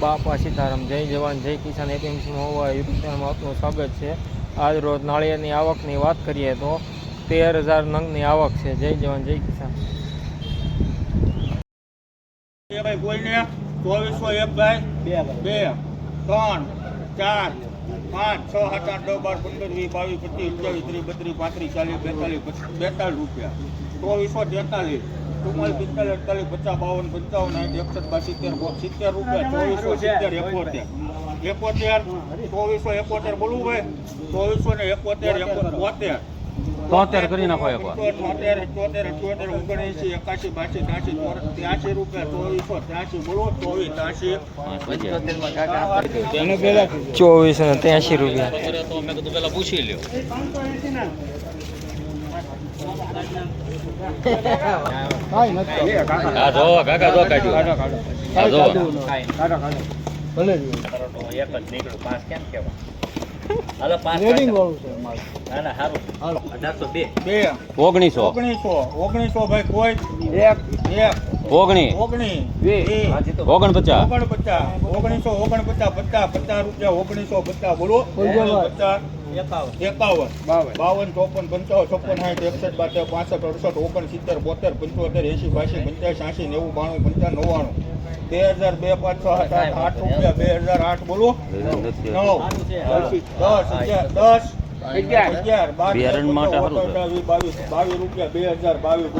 બાપા સીતારામ, જય જવાન, જય કિસાન એપીએમસીમાં હોવા યુટ્યુબ ચેનલમાં આપનું સ્વાગત છે. આજ રોજ નાળિયેરની આવકની વાત કરીએ તો તેર હજાર નંગની આવક છે. જય જવાન, જય કિસાન. ત્રણ, ચાર પાંચ, બેતાલીસ રૂપિયા. ચોવીસો તેતાલીસ ચુમ્માલીસ પિસ્તાલીસ અડતાલીસ પચાસ બાવન પંચાવન સાઠ એકસઠ બાર સિત્તેર રૂપિયા ચોવીસો સિત્તેર એકોતેર. એકોતેર ચોવીસો એકોતેર બોલવું ભાઈ ચોવીસો ને એકોતેર એકો- બોતેર. તોતેર કરી નાખો એકવાર તોતેર તોતેર અઠ્યોતેર ઓગણએંસી એકાશી બાસી ત્યાસી ત્યાસી રૂપિયા ચોવીસો ત્યાસી બોલો ચોવીસ ત્યાસી ચોવીસો ને ત્યાસી રૂપિયા. તો મેં કીધું પેલા પૂછી લ્યો. આ જો કાકા જો કાઢ્યું આ જો એક જ નીકળ્યું પાંચ કેમ કેવા હાલો પાંચ ના ના સારું અઢારસો બે. બે ઓગણીસો ઓગણીસો. ઓગણીસો ભાઈ કોઈ એક એક. ઓગણી. ઓગણી. ઓગણપચાસ. ઓગણપચાસ. ઓગણીસો ઓગણપચાસ પચાસ પચાસ રૂપિયા ઓગણીસો પચાસ. બોલો. પચાસ. એકાવન. બાવન. ચોપન પંચાવન છપ્પન સાઠ એકસઠ બાતેર પાસઠ અડસઠ ઓગણ સિત્તેર બોતેર પંચોતેર એસી બાસી પંચ્યાસી આસી નેવું બાણું પંચાવન નવ્વાણું. બે હજાર બે પાંચ છ સાત આઠ રૂપિયા. બે હજાર આઠ. બોલો. નવ. દસ દસ. બિયારણ માટે સારું બાવીસ રૂપિયા બે હજાર બાવીસ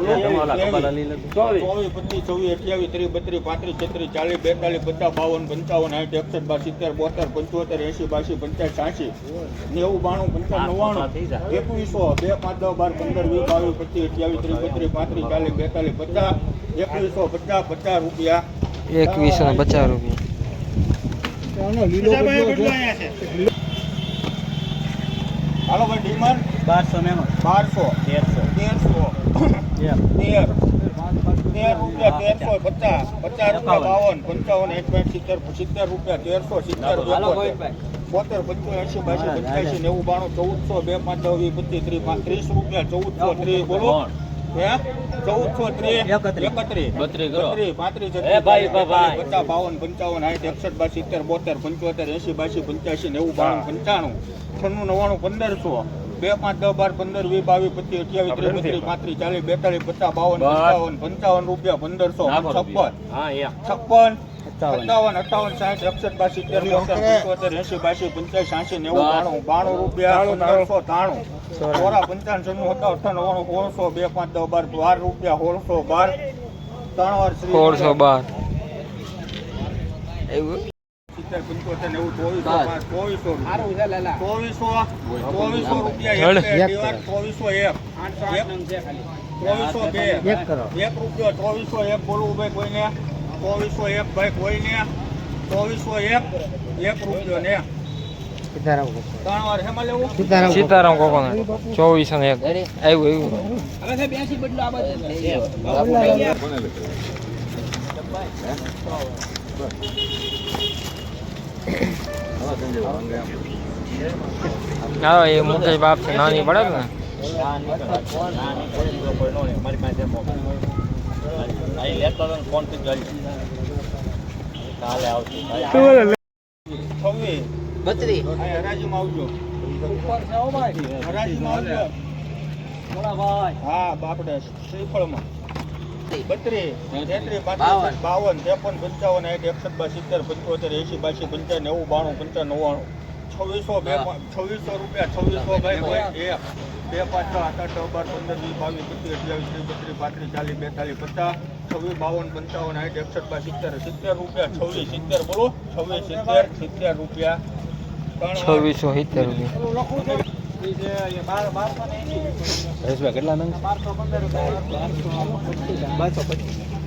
ચોવીસ. પચીસ છવ્વીસ અઠ્યાવીસ ત્રીસ બત્રીસ પાંત્રીસ છત્રીસ ચાલીસ બેતાલીસ પચાસ બાવન પંચાવન સાઠ એકસઠ બાર બોતેર પંચોતેર એસી બાસી પંચાસ છ્યાસી નેવું બાણું પંચાવન નવ્વાણું એકવીસો બે પાંચ દસ બાર પંદર વીસ બાવીસ પચીસ અઠ્યાવીસ ત્રીસ બત્રીસ પાંત્રીસ ચાલીસ બેતાલીસ પચાસ એકવીસો પચાસ પચાસ રૂપિયા. એકવીસો પચાસ રૂપિયા. હાલો ભાઈ ડીમર. બારસો ને બારસો. તેરસો. તેરસો. તેર. તેર રૂપિયા તેરસો પચાસ. પચાસ રૂપિયા બાવન. પંચાવન એક પોઈન્ટ સિત્તેર સિત્તેર રૂપિયા તેરસો સિત્તેર. બોતેર. પંચોતેર એસી બાસી પંચ્યાસી નેવું બાણું ચૌદસો બે પાંચ દસ વીસ પચીસ ત્રીસ પાંચ ત્રીસ રૂપિયા ચૌદસો ત્રીસ બોલો. ચૌદસો ત્રીસ એકત્રીસ. એકત્રીસ. બત્રીસ પાંત્રીસ એ ભાઈ, ભાઈ. પચાસ બાવન પંચાવન સાઠ એકસઠ સિત્તેર બોતેર પંચોતેર એસી બાસી પંચ્યાસી નેવું બાણું પંચાણું છન્નું નવ્વાણું પંદરસો. બે પાંચ દસ બાર પંદર વીસ બાવીસ પચીસ અઠ્યાવીસ ત્રીસ બત્રીસ પાંત્રીસ ચાલીસ બેતાલીસ પચાસ બાવન પંચાવન પંચાવન રૂપિયા પંદરસો છપ્પન. હા એક છપ્પન. સત્તાવન. અઠાવન સાઠ એકસઠ બાર સિત્તેર એસી બાસી પંચાસી સાસી નેવું બાણું બાણું રૂપિયા પંદરસો ત્રાણું સોળા પંચાવન છન્નું સત્તાવન અઠાવન નવ્વાણું સોળસો બે પાંચ દસ બાર બાર રૂપિયા સોળસો બાર. ત્રણ વાર શ્રી બાર. એવું? સિત્તેર પંચોતેર નેવું ચોવીસો એક ચોવીસો બે. એક રૂપિયો ચોવીસો એક બોલવું ભાઈ કોઈને. ચોવીસો એક ભાઈ કોઈને ચોવીસો એક એક રૂપિયો ને સીતારામ કોકોનટ ચોવીસો ને એક. આવ્યું આવ્યું હા એ મુકેશ બાપ છે નાની પડે ને? મારી પાસે હા બાપડે શ્રીફળમાં બત્રીસ. તેત્રીસ બાવન ત્રેપન પંચાવન સાઠ એકસઠ બાર સિત્તેર પંચોતેર એસી બાસી પંચાવન નેવું બાણું પંચાવન નવ્વાણું છવ્વીસો બે છવ્વીસો રૂપિયા છવ્વીસો ભાઈ હોય એ બે પાંચ છ આઠ આઠ બાર પંદર વીસ બાવીસ પચીસ અઠ્યાવીસ ત્રીસ બત્રીસ પાંત્રીસ ચાલીસ બેતાલીસ પચાસ છવ્વીસ બાવન પંચાવન આઠ એકસઠ બાર સિત્તેર સિત્તેર રૂપિયા છવ્વીસ સિત્તેર બોલો. છવ્વીસ સિત્તેર સિત્તેર રૂપિયા. છવ્વીસો સિત્તેર રૂપિયા. કેટલા નંગ? બારસો પંદર.